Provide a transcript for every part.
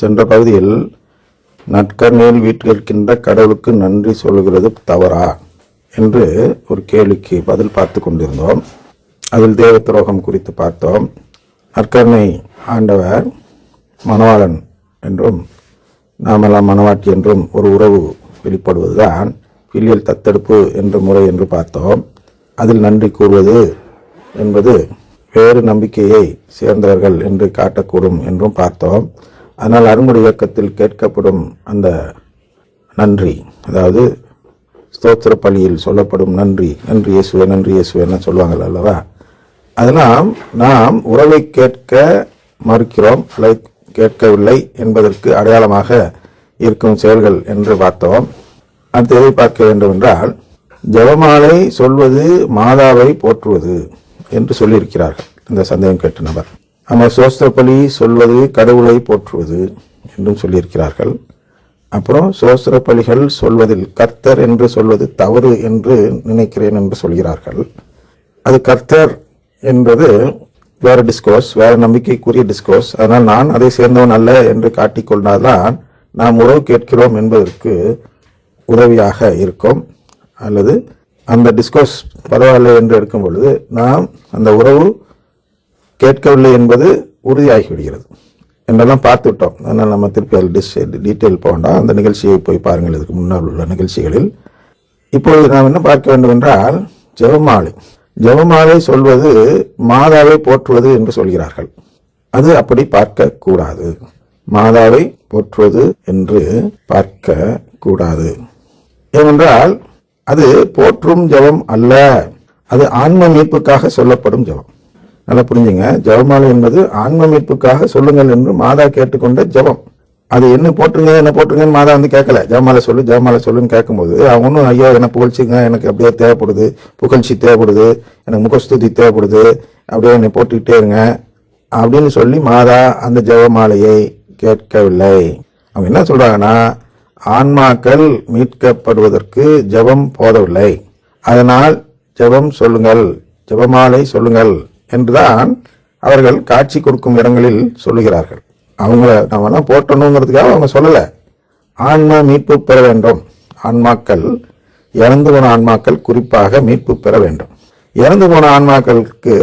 சென்ற பகுதியில் நற்கர்ணியில் வீட்டிலிருக்கின்ற கடவுளுக்கு நன்றி சொல்கிறது தவறா என்று ஒரு கேள்விக்கு பதில் பார்த்து கொண்டிருந்தோம். அதில் தேவ துரோகம் குறித்து பார்த்தோம். நற்கருணை ஆண்டவர் மணவாளன் என்றும் நாமெல்லாம் மணவாட்டி என்றும் ஒரு உறவு வெளிப்படுவதுதான் பில்லியல் தத்தெடுப்பு என்ற முறை என்று பார்த்தோம். அதில் நன்றி கூறுவது என்பது வேறு நம்பிக்கையை சேர்ந்தவர்கள் என்று காட்டக்கூடும் என்றும் பார்த்தோம். ஆனால் அருங்குடி இயக்கத்தில் கேட்கப்படும் அந்த நன்றி அதாவது ஸ்தோத்திர பள்ளியில் சொல்லப்படும் நன்றி நன்றி இயேசுவே நன்றி இயேசுவேன்னு சொல்லுவாங்கள் அல்லவா? அதெல்லாம் நாம் உறவை கேட்க மறுக்கிறோம் அல்லது கேட்கவில்லை என்பதற்கு அடையாளமாக இருக்கும் செயல்கள் என்று பார்த்தோம். அடுத்து எதை பார்க்க வேண்டும் என்றால் ஜெபமாலை சொல்வது மாதாவை போற்றுவது என்று சொல்லியிருக்கிறார்கள். இந்த சந்தேகம் கேட்ட நபர். நம்ம சோஸ்திரப்பலி சொல்வது கடவுளை போற்றுவது என்றும் சொல்லியிருக்கிறார்கள். அப்புறம் சோஸ்திர பலிகள் சொல்வதில் கர்த்தர் என்று சொல்வது தவறு என்று நினைக்கிறேன் என்று சொல்கிறார்கள். அது கர்த்தர் என்பது வேறு டிஸ்கோர்ஸ் வேறு நம்பிக்கைக்குரிய டிஸ்கோர்ஸ் அதனால் நான் அதை சேர்ந்தவன் அல்ல என்று காட்டிக்கொண்டால்தான் நாம் உறவு கேட்கிறோம் என்பதற்கு உதவியாக இருக்கும். அல்லது அந்த டிஸ்கோர்ஸ் பரவாயில்லை என்று எடுக்கும் பொழுது நாம் அந்த உறவு கேட்கவில்லை என்பது உறுதியாகிவிடுகிறது. என்றெல்லாம் பார்த்து விட்டோம் அதனால் நம்ம திருப்பி அதில் டிஸ் டீட்டெயில் போகண்டாம் அந்த நிகழ்ச்சியை போய் பாருங்கள். இதுக்கு முன்னால் உள்ள நிகழ்ச்சிகளில். இப்பொழுது நாம் என்ன பார்க்க வேண்டும் என்றால் ஜெபமாலை. ஜெபமாலை சொல்வது மாதாவை போற்றுவது என்று சொல்கிறார்கள். அது அப்படி பார்க்க கூடாது மாதாவை போற்றுவது என்று பார்க்க கூடாது ஏனென்றால் அது போற்றும் ஜெபம் அல்ல. அது ஆன்ம மீட்புக்காக சொல்லப்படும் ஜெபம். நல்லா புரிஞ்சுங்க. ஜெபமாலை என்பது ஆன்ம மீட்புக்காக சொல்லுங்கள் என்று மாதா கேட்டுக்கொண்ட ஜெபம் அது என்ன போட்டுருங்க என்ன போட்டுருங்கன்னு மாதா வந்து கேட்கல. ஜெபமாலை சொல்லு ஜபமாலை சொல்லுன்னு கேட்கும்போது அவங்க ஒன்றும் ஐயோ என்ன புகழ்ச்சிங்க எனக்கு அப்படியே தேவைப்படுது புகழ்ச்சி தேவைப்படுது எனக்கு முகஸ்துதி தேவைப்படுது அப்படியே என்னை போட்டுக்கிட்டே இருங்க அப்படின்னு சொல்லி மாதா அந்த ஜெபமாலையை கேட்கவில்லை. அவங்க என்ன சொல்கிறாங்கன்னா ஆன்மாக்கள் மீட்கப்படுவதற்கு ஜெபம் போதவில்லை. அதனால் ஜெபம் சொல்லுங்கள் ஜெபமாலை சொல்லுங்கள். என்றுதான் அவர்கள் காட்சி கொடுக்கும் இடங்களில் சொல்லுகிறார்கள். அவங்கள நாமெல்லாம் போட்டணுங்கிறதுக்காக அவங்க சொல்லல. ஆன்மா மீட்பு பெற வேண்டும். ஆன்மாக்கள் இறந்து போன ஆன்மாக்கள் குறிப்பாக மீட்பு பெற வேண்டும். இறந்து போன ஆன்மாக்களுக்கு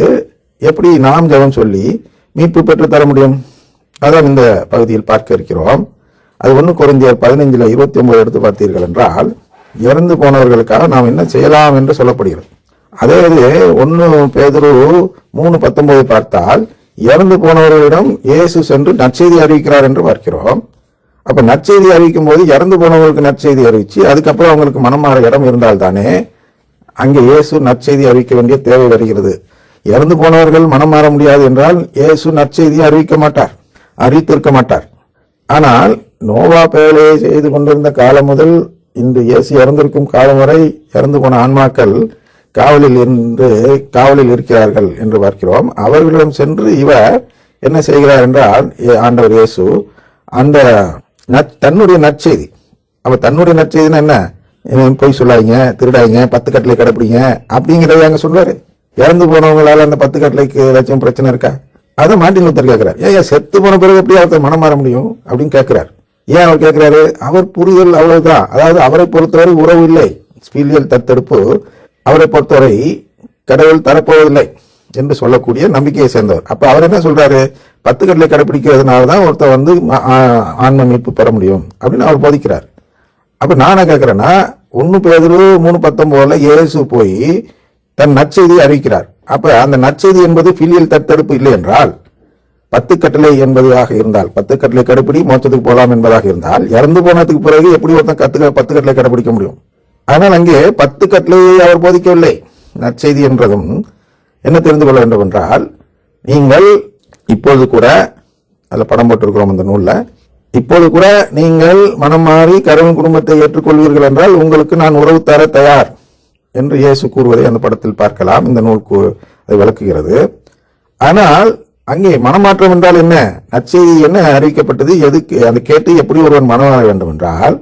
எப்படி நாம் ஜெபம் சொல்லி மீட்பு பெற்று தர முடியும்? அதான் இந்த பகுதியில் பார்க்க இருக்கிறோம். அது ஒன்று குறைஞ்ச பதினைஞ்சில் இருபத்தி ஒன்பது எடுத்து பார்த்தீர்கள் என்றால் இறந்து போனவர்களுக்காக நாம் என்ன செய்யலாம் என்று சொல்லப்படுகிறது. அதாவது இது ஒன்று பேதுரு மூணு பத்தொன்பது பார்த்தால் இறந்து போனவர்களிடம் இயேசு சென்று நற்செய்தி அறிவிக்கிறார் என்று பார்க்கிறோம். அப்ப நற்செய்தி அறிவிக்கும் போது இறந்து போனவர்களுக்கு நற்செய்தி அறிவிச்சு அதுக்கப்புறம் அவங்களுக்கு மனம் மாற இடம் இருந்தால் தானே அங்கே இயேசு நற்செய்தி அறிவிக்க வேண்டிய தேவை வருகிறது. இறந்து போனவர்கள் மனம் மாற முடியாது என்றால் இயேசு நற்செய்தியை அறிவிக்க மாட்டார் அறிவித்திருக்க மாட்டார். ஆனால் நோவா பேலையை செய்து கொண்டிருந்த காலம் முதல் இன்று இயேசு இறந்திருக்கும் காலம் வரை இறந்து போன ஆன்மாக்கள் காவலில் இருந்து காவலில் இருக்கிறார்கள் என்று பார்க்கிறோம். அவர்களிடம் சென்று இவர் என்ன செய்கிறார் என்றால் ஆண்டவர் இயேசு அந்த தன்னுடைய நற்செய்தி. அப்ப தன்னுடைய நற்செய்தினா என்ன? இவன் பொய் சொல்லாதீங்க திருடாதீங்க பத்து கட்டளை கடைப்பிடிங்க அப்படிங்கிறத அங்க சொல்றாரு. இறந்து போனவங்களால அந்த பத்து கட்டளைக்கு ஏதாச்சும் பிரச்சனை இருக்கா? அதை மாட்டி லூத்தர் கேட்கிறார். ஏன் ஏன் செத்து போன பிறகு எப்படி அவர்த்த மனம் மாற முடியும் அப்படின்னு கேட்கிறார். ஏன் அவர் கேட்கிறாரு? அவர் புரிதல் அவ்வளவுதான். அதாவது அவரை பொறுத்தவரை உறவு இல்லை. ஸ்பீலியல் தத்தெடுப்பு அவரை பொறுத்தவரை கடவுள் தரப்போவதில்லை என்று சொல்லக்கூடிய நம்பிக்கையை சேர்ந்தவர். அப்ப அவர் என்ன சொல்றாரு? பத்து கடலை கடைபிடிக்கிறதுனால தான் ஒருத்தர் வந்து ஆ- ஆன்ம மீட்பு பெற முடியும் அப்படின்னு அவர் போதிக்கிறார். அப்ப நான் கேட்கிறேன்னா ஒன்னு பேதுரு மூணு பத்தொன்பதுல இயேசு போய் தன் நற்செய்தியை அறிவிக்கிறார். அப்ப அந்த நற்செய்தி என்பது பிலியல் தத்தெடுப்பு இல்லை என்றால் பத்து கட்டளை என்பதாக இருந்தால் பத்து கட்டளை கடைப்பிடி மோச்சத்துக்கு போகலாம் என்பதாக இருந்தால் இறந்து போனதுக்கு பிறகு எப்படி ஒருத்தன் கத்துக்க பத்து கட்டளை கடைபிடிக்க முடியும்? ஆனால் அங்கே பத்து கட்டளையை அவர் போதிக்கவில்லை. நற்செய்தி என்றதும் என்ன தெரிந்து கொள்ள வேண்டும் என்றால் நீங்கள் இப்பொழுது கூட அதில் படம் போட்டிருக்கிறோம் அந்த நூலில் இப்பொழுது கூட நீங்கள் மனம் மாறி கருவன் குடும்பத்தை ஏற்றுக்கொள்வீர்கள் என்றால் உங்களுக்கு நான் உறவு தர தயார் என்று இயேசு கூறுவதை அந்த படத்தில் பார்க்கலாம். இந்த நூல் கூ- அதை விளக்குகிறது. ஆனால் அங்கே மனமாற்றம் என்றால் என்ன? நற்செய்தி என்ன அறிவிக்கப்பட்டது? எதுக்கு அதை கேட்டு எப்படி ஒருவன் மனம் வேண்டும் என்றால்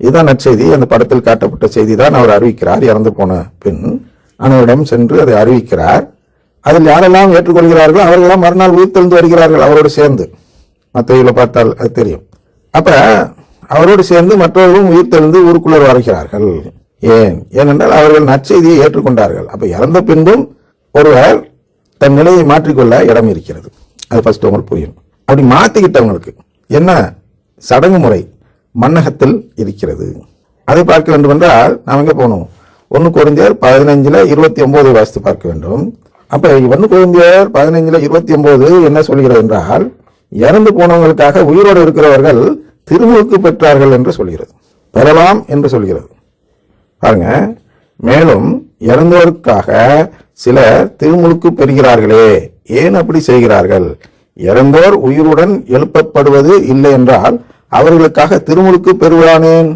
இதுதான் நற்செய்தி. அந்த படத்தில் காட்டப்பட்ட செய்தி தான் அவர் அறிவிக்கிறார். இறந்து போன பின் அனைவரிடம் சென்று அதை அறிவிக்கிறார். அதில் யாரெல்லாம் ஏற்றுக்கொள்கிறார்களோ அவர்களெல்லாம் மறுநாள் உயிர்த்தெழுந்து வருகிறார்கள் அவரோடு சேர்ந்து. மற்றவர்களை பார்த்தால் அது தெரியும். அப்ப அவரோடு சேர்ந்து மற்றவர்களும் உயிர் தெழுந்து ஊருக்குள்ளே வருகிறார்கள். ஏன்? ஏனென்றால் அவர்கள் நற்செய்தியை ஏற்றுக்கொண்டார்கள். அப்ப இறந்த பின்பும் ஒருவர் தன் நிலையை மாற்றிக்கொள்ள இடம் இருக்கிறது. அது ஃபர்ஸ்ட் உங்களுக்கு புரியும். அப்படி மாத்திக்கிட்டவங்களுக்கு என்ன? சடங்கு முறை மன்னகத்தில் இருக்கிறது. அதை பார்க்க வேண்டும் என்றால் நாம் எங்கே போகணும்? ஒன்று குறைஞ்சர் பதினஞ்சில் இருபத்தி ஒம்போது வாசித்து பார்க்க வேண்டும். அப்போ ஒன்று குறைஞ்சர் பதினஞ்சில் இருபத்தி ஒம்போது என்ன சொல்கிறது என்றால் இறந்து போனவங்களுக்காக உயிரோடு இருக்கிறவர்கள் திருமுழுக்கு பெற்றார்கள் என்று சொல்கிறது. பெறலாம் என்று சொல்கிறது. பாருங்க மேலும் இறந்தோருக்காக சிலர் திருமுழுக்கு பெறுகிறார்களே ஏன் அப்படி செய்கிறார்கள்? இறந்தோர் உயிருடன் எழுப்பப்படுவது இல்லை என்றால் அவர்களுக்காக திருமுழுக்கு பெறுவானேன்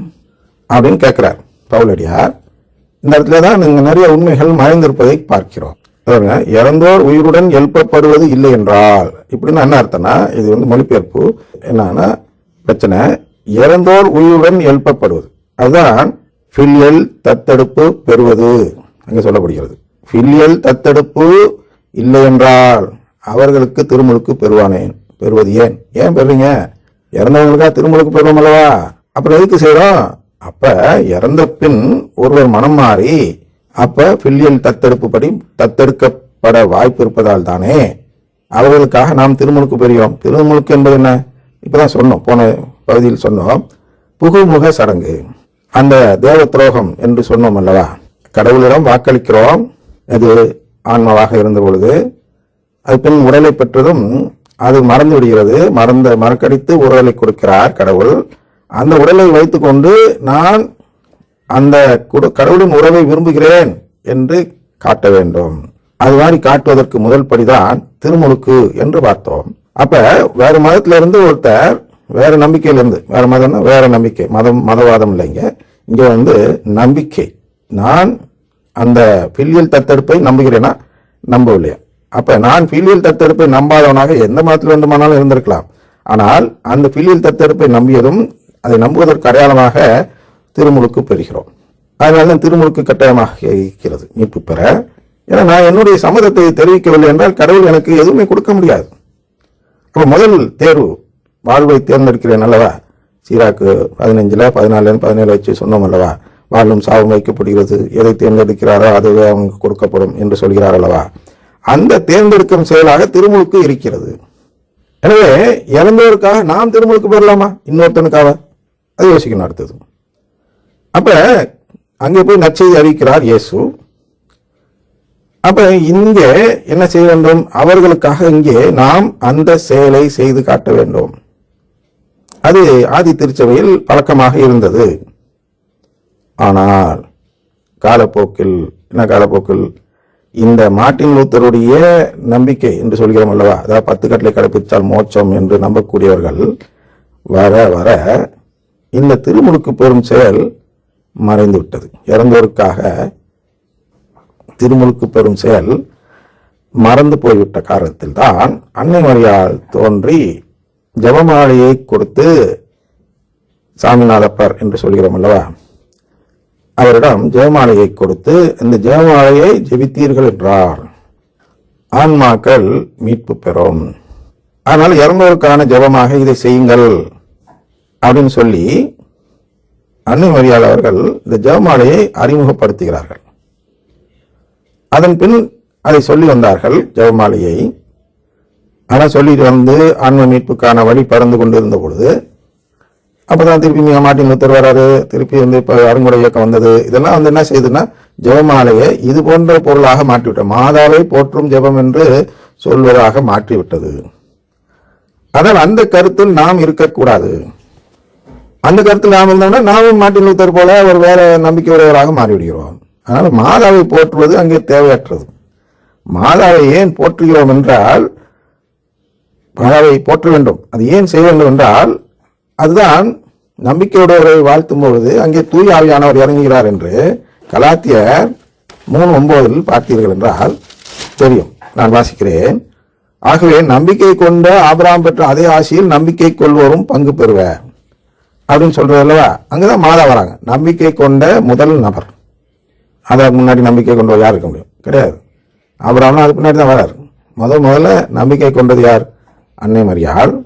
அப்படின்னு கேட்கிறார் பவுலடியார் இந்த இடத்துல தான் நீங்கள் நிறைய உண்மைகள் மறைந்திருப்பதை பார்க்கிறோம். இறந்தோர் உயிருடன் எழுப்பப்படுவது இல்லை என்றால் இப்படின்னு என்ன அர்த்தம்னா இது வந்து மொழிபெயர்ப்பு. என்னன்னா பிரச்சனை இறந்தோர் உயிருடன் எழுப்பப்படுவது. அதுதான் ஃபில்லியல் தத்தெடுப்பு பெறுவது அங்கே சொல்லப்படுகிறது. ஃபில்லியல் தத்தெடுப்பு இல்லை என்றால் அவர்களுக்கு திருமுழுக்கு பெறுவானேன் பெறுவது ஏன்? ஏன் பெறுறீங்க? இறந்தவங்களுக்கா திருமலுக்கு போயிடும் அல்லவா? அப்புறம் எதுக்கு செய்கிறோம் அப்ப இறந்த பின் ஒருவர் மனம் மாறி அப்ப பில்லியல் தத்தெடுப்பு படி தத்தெடுக்கப்பட வாய்ப்பு இருப்பதால் தானே அவர்களுக்காக நாம் திருமுழுக்கு பெறுகிறோம் திருமுழுக்கு என்பது என்ன? இப்பதான் சொன்னோம் போன பகுதியில் சொன்னோம். புகுமுக சடங்கு. அந்த தேவ துரோகம் என்று சொன்னோம் அல்லவா? கடவுளிடம் வாக்களிக்கிறோம். அது ஆன்மாவாக இருந்த பொழுது அது பின் உடலை பெற்றதும் அது மறந்து விடுகிறது. மறந்த மறக்கடித்து உடலை கொடுக்கிறார் கடவுள். அந்த உடலை வைத்துக்கொண்டு நான் அந்த கடவுளின் உறவை விரும்புகிறேன் என்று காட்ட வேண்டும். அது மாதிரி காட்டுவதற்கு முதல் படிதான் திருமுழுக்கு என்று பார்த்தோம். அப்ப வேற மதத்திலிருந்து ஒருத்தர் வேற நம்பிக்கையிலிருந்து வேற மதம்னா வேற நம்பிக்கை மதம் மதவாதம் இல்லைங்க. இங்க வந்து நம்பிக்கை. நான் அந்த பில்லியல் தத்தெடுப்பை நம்புகிறேனா? நம்பவில்லையா? அப்ப நான் பில்லியல் தத்தெடுப்பை நம்பாதவனாக எந்த மதத்தில் வேண்டுமானாலும் இருந்திருக்கலாம். ஆனால் அந்த பில்லியல் தத்தெடுப்பை நம்பியதும் அதை நம்புவதற்கு அடையாளமாக திருமுழுக்கு பெறுகிறோம். அதனால தான் திருமுழுக்கு கட்டாயமாக இருக்கிறது. மீட்பு பெற. ஏன்னா நான் என்னுடைய சம்மதத்தை தெரிவிக்கவில்லை என்றால் கடவுள் எனக்கு எதுவுமே கொடுக்க முடியாது. அப்போ முதல் தேர்வு வாழ்வை தேர்ந்தெடுக்கிறேன் அல்லவா? சீராக்கு பதினஞ்சில் பதினாலு பதினேழு வச்சு சொன்னோம் அல்லவா? வாழும் சாவும் வைக்கப்படுகிறது. எதை தேர்ந்தெடுக்கிறாரோ அதுவே அவங்களுக்கு கொடுக்கப்படும் என்று சொல்கிறார் அல்லவா? அந்த தேர்ந்தெடுக்கும் செயலாக திருமுழுக்கு இருக்கிறது. எனவே இறந்தோருக்காக நாம் திருமுழுக்கு பெறலாமா? இன்னொருத்தனுக்காக? அது யோசிக்கணும் அடுத்தது. அப்ப அங்கே போய் நற்செய்தி அறிவிக்கிறார் இயேசு. அப்ப இங்கே என்ன செய்ய வேண்டும்? அவர்களுக்காக இங்கே நாம் அந்த செயலை செய்து காட்ட வேண்டும். அது ஆதி திருச்சபையில் பழக்கமாக இருந்தது. ஆனால் காலப்போக்கில் என்ன காலப்போக்கில்? இந்த மார்ட்டின் லூத்தருடைய நம்பிக்கை என்று சொல்கிறோம் அல்லவா? அதாவது பத்து கட்டளை கடைபிடித்தால் மோட்சம் என்று நம்பக்கூடியவர்கள் வர வர இந்த திருமுழுக்கு பெறும் செயல் மறைந்து விட்டது. இறந்தோருக்காக திருமுழுக்கு பெறும் செயல் மறந்து போய்விட்ட காரணத்தில் தான் அன்னை மரியாள் தோன்றி ஜபமாலையை கொடுத்து சாமிநாதப்பர் என்று சொல்கிறோம் அல்லவா? அவரிடம் ஜெயமாலையை கொடுத்து இந்த ஜெயமாலையை ஜெபித்தீர்கள் என்றார். ஆன்மாக்கள் மீட்பு பெறும். ஆனால் இறந்தோருக்கான ஜெபமாக இதை செய்யுங்கள். அப்படின்னு சொல்லி அன்னை மரியாள் அவர்கள் இந்த ஜெபமாலையை அறிமுகப்படுத்துகிறார்கள். அதன் பின் அதை சொல்லி வந்தார்கள் ஜெபமாலையை ஆனால் சொல்லிட்டு வந்து ஆன்ம மீட்புக்கான வழி பறந்து கொண்டிருந்த பொழுது அப்பதான் திருப்பி மிக மாட்டின் லூத்தர் வராரு திருப்பி வந்து இப்ப அருங்குடை இயக்கம் வந்தது. இதெல்லாம் வந்து என்ன செய்யுதுன்னா ஜெபமாலையை இது போன்ற பொருளாக மாற்றிவிட்டது. மாதாவை போற்றும் ஜெபம் என்று சொல்வதாக மாற்றிவிட்டது. ஆனால் அந்த கருத்தில் நாம் இருக்கக்கூடாது. அந்த கருத்தில் நாம் இருந்தோம்னா நாமும் மாட்டின் லூத்தர் போல ஒரு வேற நம்பிக்கை உடையவராக மாறிவிடுகிறோம். அதனால மாதாவை போற்றுவது அங்கே தேவையற்றது. மாதாவை ஏன் போற்றுகிறோம் என்றால் மாதாவை போற்ற வேண்டும். அது ஏன் செய்ய வேண்டும் என்றால் அதுதான் நம்பிக்கையுடையவரை வாழ்த்தும் பொழுது அங்கே தூய் ஆவியானவர் இறங்குகிறார் என்று கலாத்தியர் மூணு ஒன்பதில் பார்த்தீர்கள் என்றால் தெரியும். நான் வாசிக்கிறேன். ஆகவே நம்பிக்கை கொண்ட ஆபராம் பெற்ற அதே ஆசியில் நம்பிக்கை கொள்வோரும் பங்கு பெறுவர். அப்படின்னு சொல்றது அல்லவா? அங்கதான் மாதா வராங்க. நம்பிக்கை கொண்ட முதல் நபர். அதற்கு முன்னாடி நம்பிக்கை கொண்டவர் யார் இருக்க முடியும்? கிடையாது. ஆபிரகாம்னா அதுக்கு முன்னாடி தான் வராரு. முதல் முதல்ல நம்பிக்கை கொண்டது யார்? அன்னை மரியாள்.